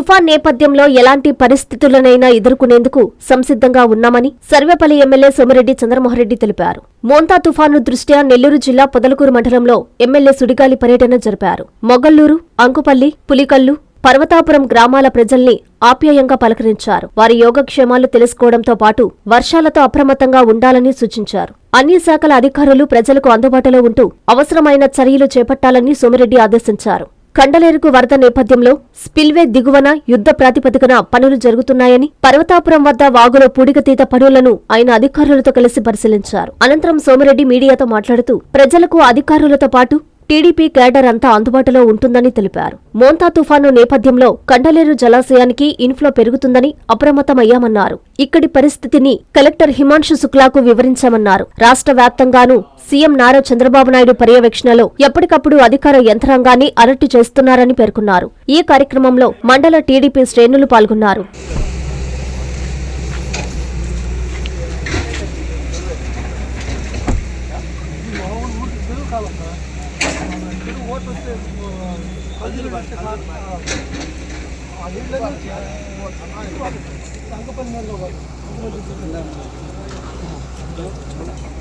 తుఫాన్ నేపథ్యంలో ఎలాంటి పరిస్థితులనైనా ఎదుర్కొనేందుకు సంసిద్ధంగా ఉన్నామని సర్వేపల్లి ఎమ్మెల్యే సోమిరెడ్డి చంద్రమోహన్రెడ్డి తెలిపారు. మోంతా తుఫాను దృష్ట్యా నెల్లూరు జిల్లా పొదలకూరు మండలంలో ఎమ్మెల్యే సుడిగాలి పర్యటన జరిపారు. మొగల్లూరు అంకుపల్లి పులికల్లు పర్వతాపురం గ్రామాల ప్రజల్ని ఆప్యాయంగా పలకరించారు. వారి యోగక్షేమాలు తెలుసుకోవడంతో పాటు వర్షాలతో అప్రమత్తంగా ఉండాలని సూచించారు. అన్ని శాఖల అధికారులు ప్రజలకు అందుబాటులో ఉంటూ అవసరమైన చర్యలు చేపట్టాలని సోమిరెడ్డి ఆదేశించారు. కండలేరుకు వరద నేపథ్యంలో స్పిల్వే దిగువన యుద్ధ ప్రాతిపదికన పనులు జరుగుతున్నాయని పర్వతాపురం వద్ద వాగులో పూడికతీత పనులను ఆయన అధికారులతో కలిసి పరిశీలించారు. అనంతరం సోమిరెడ్డి మీడియాతో మాట్లాడుతూ ప్రజలకు అధికారులతో పాటు టీడీపీ కేడర్ అంతా అందుబాటులో ఉంటుందని తెలిపారు. మోంతా తుఫాను నేపథ్యంలో కండలేరు జలాశయానికి ఇన్ఫ్లో పెరుగుతుందని అప్రమత్తమయ్యామన్నారు. ఇక్కడి పరిస్థితిని కలెక్టర్ హిమాంశు శుక్లాకు వివరించామన్నారు. రాష్ట్ర వ్యాప్తంగానూ సీఎం నారా చంద్రబాబు నాయుడు పర్యవేక్షణలో ఎప్పటికప్పుడు అధికార యంత్రాంగాన్ని అరెట్టు చేస్తున్నారని పేర్కొన్నారు. ఈ కార్యక్రమంలో మండల టీడీపీ శ్రేణులు పాల్గొన్నారు.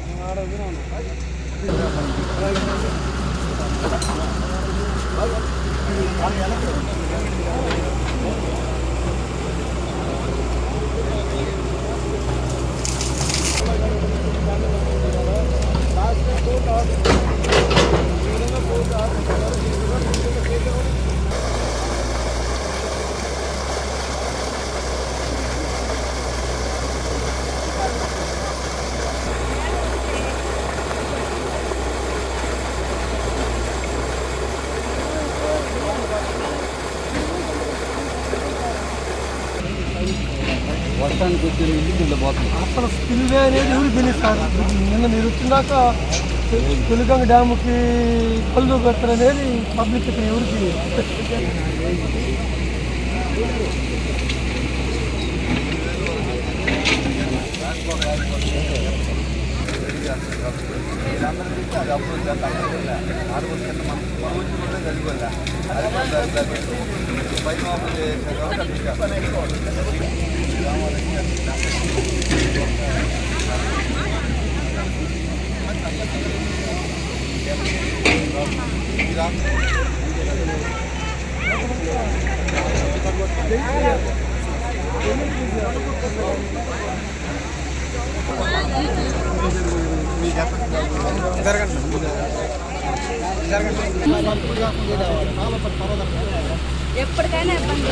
ഞങ്ങളുടെ వచ్చే నీళ్ళు దీనిలో పోతుంది. అసలు స్పిల్వే అనేది ఎవరికి తెలియదు సార్. నిన్న మీరు వచ్చినాక తెలుగంగ డ్యాముకి కళ్ళు పెడతారనేది పబ్లిక్ ఇక్కడ ఎవరికి ఎప్పటికైనా ఇబ్బంది.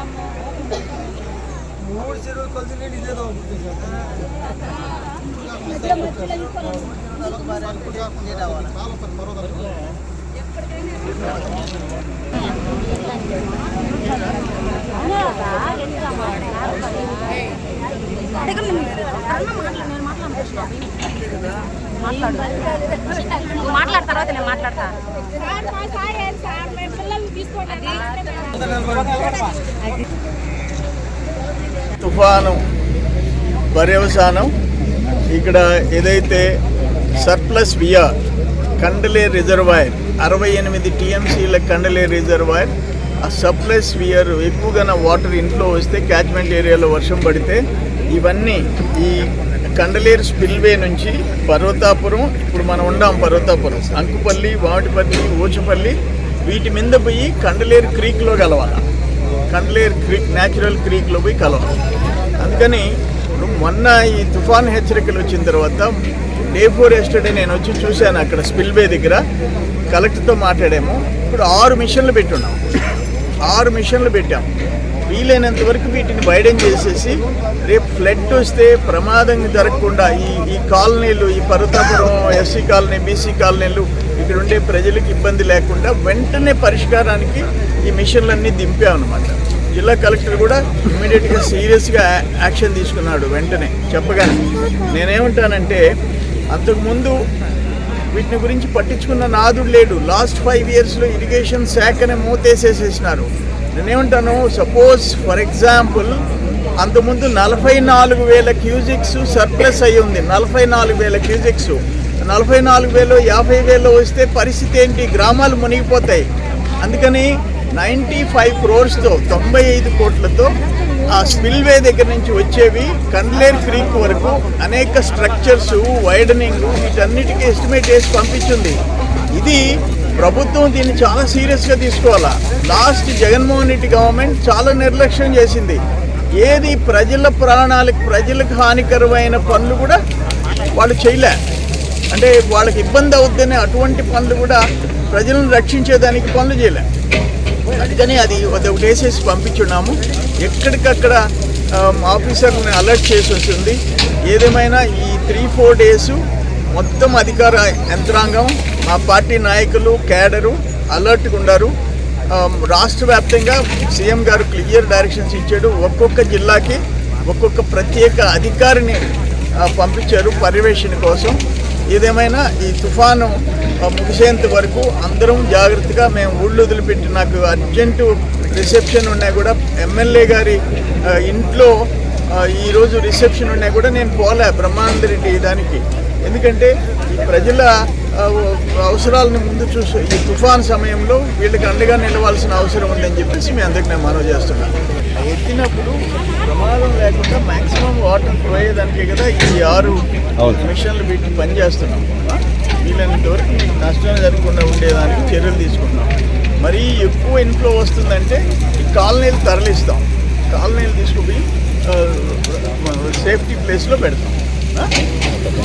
చెరువులు కలిసి నీళ్ళు ఇదేదో అవుతుంది మాట్లాడు తర్వాత నేను మాట్లాడతా తుఫాను పర్యవసానం ఇక్కడ ఏదైతే సర్ప్లస్ విఆర్ కండలే రిజర్వాయర్ అరవై ఎనిమిది టీఎంసీల కండలే రిజర్వాయర్ ఆ సర్ప్లస్ వియర్ ఎక్కువగా వాటర్ ఇన్ఫ్లో వస్తే క్యాచ్మెంట్ ఏరియాలో వర్షం పడితే ఇవన్నీ ఈ కండలేరు స్పిల్వే నుంచి పర్వతాపురం ఇప్పుడు మనం ఉండాం పర్వతాపురం అంకుపల్లి వామిటిపల్లి ఊచపల్లి వీటి మీద పోయి కండలేరు క్రీక్లో కలవాలి. కండ్లేర్ క్రీక్ న్యాచురల్ క్రీక్లో పోయి కలవాలి అందుకని ఇప్పుడు మొన్న ఈ తుఫాన్ హెచ్చరికలు వచ్చిన తర్వాత డే ఫోర్ ఎస్టర్డే నేను వచ్చి చూశాను అక్కడ స్పిల్వే దగ్గర. కలెక్టర్తో మాట్లాడాము. ఇప్పుడు ఆరు మిషన్లు పెట్టున్నాం. ఆరు మిషన్లు పెట్టాం. వీలైనంత వరకు వీటిని బయటం చేసేసి రేపు ఫ్లడ్ వస్తే ప్రమాదం జరగకుండా ఈ ఈ కాలనీలు ఈ పర్వతాపురం ఎస్సీ కాలనీ బీసీ కాలనీలు ఇక్కడ ఉండే ప్రజలకు ఇబ్బంది లేకుండా వెంటనే పరిష్కారానికి ఈ మిషన్లన్నీ దింపామన్నమాట. జిల్లా కలెక్టర్ కూడా ఇమీడియట్గా సీరియస్గా యాక్షన్ తీసుకున్నాడు వెంటనే చెప్పగానే. నేనేమంటానంటే అంతకుముందు వీటిని గురించి పట్టించుకున్న నాదుడు లేడు. లాస్ట్ ఫైవ్ ఇయర్స్లో ఇరిగేషన్ శాఖనే మూతేసేసేసినారు. నేనేమంటాను సపోజ్ ఫర్ ఎగ్జాంపుల్ అంతకుముందు నలభై నాలుగు వేల క్యూజిక్స్ సర్ప్లస్ అయి ఉంది. నలభై నాలుగు వేల క్యూజిక్స్ నలభై నాలుగు వేలు యాభై వేలు వస్తే పరిస్థితి ఏంటి? గ్రామాలు మునిగిపోతాయి. అందుకని నైంటీ ఫైవ్ క్రోర్స్తో తొంభై ఐదు కోట్లతో ఆ స్పిల్వే దగ్గర నుంచి వచ్చేవి కన్లేర్ క్రీక్ వరకు అనేక స్ట్రక్చర్స్ వైడనింగ్ వీటన్నిటికీ ఎస్టిమేట్ వేసి పంపించింది. ఇది ప్రభుత్వం దీన్ని చాలా సీరియస్గా తీసుకోవాలా? లాస్ట్ జగన్మోహన్ రెడ్డి గవర్నమెంట్ చాలా నిర్లక్ష్యం చేసింది. ఏది ప్రజల ప్రాణాలకు ప్రజలకు హానికరమైన పనులు కూడా వాళ్ళు చేయలే. అంటే వాళ్ళకి ఇబ్బంది అవుద్దనే అటువంటి పనులు కూడా ప్రజలను రక్షించేదానికి పనులు చేయలే. అందుకని అది ఒక వేసేసి పంపించున్నాము. ఎక్కడికక్కడ ఆఫీసర్ని అలర్ట్ చేసి వస్తుంది. ఏదేమైనా ఈ త్రీ ఫోర్ డేస్ మొత్తం అధికార యంత్రాంగం మా పార్టీ నాయకులు క్యాడరు అలర్ట్గా ఉన్నారు రాష్ట్ర వ్యాప్తంగా సీఎం గారు క్లియర్ డైరెక్షన్స్ ఇచ్చాడు. ఒక్కొక్క జిల్లాకి ఒక్కొక్క ప్రత్యేక అధికారిని పంపించారు. పర్యవేక్షణ కోసం ఏదేమైనా ఈ తుఫాను ముగిసేంత వరకు అందరం జాగ్రత్తగా మేము ఊళ్ళు వదిలిపెట్టి నాకు అర్జెంటు రిసెప్షన్ ఉన్నా కూడా ఎమ్మెల్యే గారి ఇంట్లో ఈరోజు రిసెప్షన్ ఉన్నా కూడా నేను పోలే బ్రహ్మానంద రెడ్డి దానికి. ఎందుకంటే ప్రజల అవసరాలను ముందు చూసి ఈ తుఫాన్ సమయంలో వీళ్ళకి అండగా నిలవాల్సిన అవసరం ఉందని చెప్పేసి మీ అందరికి నేను మనవి చేస్తున్నాను ఎత్తినప్పుడు ప్రమాదం లేకుండా మాక్సిమం వాటర్ పోయేదానికే కదా ఈ ఆరు మిషన్లు వీటిని పనిచేస్తున్నాం? వీలైనంత వరకు మీకు నష్టం జరగకుండా ఉండేదానికి చర్యలు తీసుకుంటాం మరీ ఎక్కువ ఇన్ఫ్లో వస్తుందంటే ఈ కాలనీలు తరలిస్తాం. కాలనీలు తీసుకుపోయి సేఫ్టీ ప్లేస్లో పెడతాం?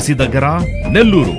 RTC దగ్గర నెల్లూరు.